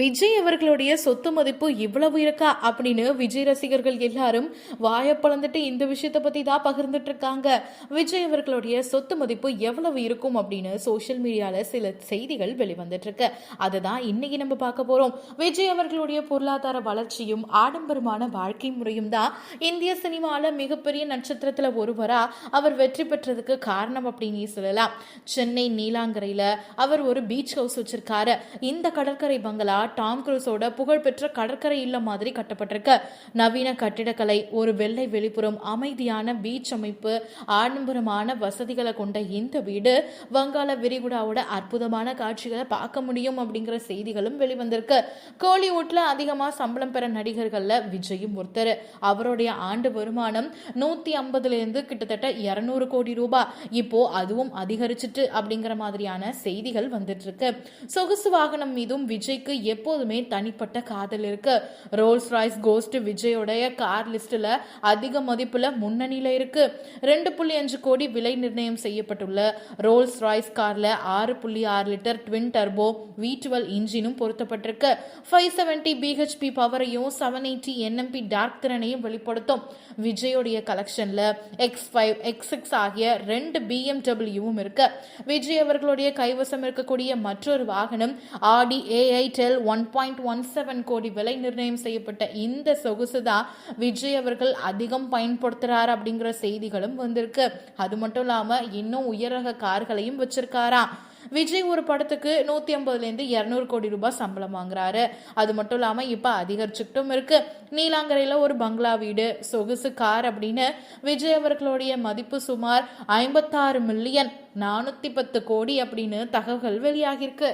விஜய் அவர்களுடைய சொத்து மதிப்பு இவ்வளவு இருக்கா அப்படின்னு விஜய் ரசிகர்கள் எல்லாரும் வாயை பழந்துட்டு இந்த விஷயத்தை பத்தி தான் பகிர்ந்துட்டு இருக்காங்க. விஜய் அவர்களுடைய சொத்து மதிப்பு எவ்வளவு இருக்கும் அப்படின்னு சோஷியல் மீடியால சில செய்திகள் வெளிவந்துட்டு இருக்கு. அதுதான் இன்னைக்கு நம்ம பார்க்க போறோம். விஜய் அவர்களுடைய பொருளாதார வளர்ச்சியும் ஆடம்பரமான வாழ்க்கை முறையும் தான் இந்திய சினிமால மிகப்பெரிய நட்சத்திரத்துல ஒருவரா அவர் வெற்றி பெற்றதுக்கு காரணம் அப்படின்னு சொல்லலாம். சென்னை நீலாங்கரையில அவர் ஒரு பீச் ஹவுஸ் வச்சிருக்காரு. இந்த கடற்கரை பங்களா டாம் குரூஸோட புகழ்பெற்ற கடற்கரை இல்லம் மாதிரி கட்டப்பட்டிருக்கு. நவீன கட்டிடக்கலை ஒரு வெள்ளை வெளிப்புறம் அமைதியான பீச் அமைப்பு ஆடம்பரமான வசதிகளை கொண்ட இந்த வீடு வங்காள விரிகுடாவோட அற்புதமான காட்சிகளை பார்க்க முடியும் அப்படிங்கிற செய்திகளும் வெளிவந்திருக்கு. கோலிவுட்ல அதிகமாக சம்பளம் பெற நடிகர்கள்ல விஜயும் ஒருத்தர். அவருடைய ஆண்டு வருமானம் நூத்தி ஐம்பதுல இருந்து கிட்டத்தட்ட இருநூறு கோடி ரூபாய் இப்போ அதுவும் அதிகரிச்சிட்டு அப்படிங்கிற மாதிரியான செய்திகள் வந்துட்டு இருக்கு. சொகுசு வாகனம் மீதும் விஜய்க்கு எப்போதுமே தனிப்பட்ட காதல் இருக்கு. ரோல்ஸ் ராய்ஸ் கோஸ்ட் விஜயோடைய கார் லிஸ்ட்ல அதிக மதிப்புல முன்னணியில இருக்கு. ரெண்டு புள்ளி அஞ்சு கோடி விலை நிர்ணயம் செய்யப்பட்டுள்ள ரோல்ஸ் ராய்ஸ் கார்ல ஆறு புள்ளி ஆறு litre twin turbo V twelve இன்ஜினும் பொருத்தப்பட்டிருக்கு. ஃபைவ் செவன்டி பிஹெச்பி பவரையும் செவன் எயிட்டி என்எம்பி டார்க் திறனையும் வெளிப்படுத்தும். விஜயோடைய கலெக்ஷன்ல எக்ஸ் ஃபைவ் எக்ஸ் சிக்ஸ் ஆகிய ரெண்டு பிஎம்டபிள்யூவும் இருக்கு. விஜய் அவர்களுடைய கைவசம் இருக்கக்கூடிய மற்றொரு வாகனம் ஆடி ஏஐ del one point one seven crore விலை நிர்ணயம் செய்யப்பட்ட இந்த சொகுசு தான் விஜய் அவர்கள் அதிகம் பயன்படுத்துகிறார் அப்படிங்கிற செய்திகளும் வந்திருக்கு. அது மட்டும் இல்லாம இன்னும் உயரக கார்களையும் வச்சிருக்காராம். விஜய் ஒரு படத்துக்கு நூத்தி ஐம்பதுலேருந்து இரநூறு கோடி ரூபாய் சம்பளம் வாங்குறாரு. அது மட்டும் இல்லாம இப்ப அதிகரிச்சுக்கிட்டும் இருக்கு. நீலாங்கரையில ஒரு பங்களா வீடு சொகுசு கார் அப்படின்னு விஜய் அவர்களுடைய மதிப்பு சுமார் ஐம்பத்தாறு மில்லியன் நானூத்தி பத்து கோடி அப்படின்னு தகவல்கள் வெளியாகிருக்கு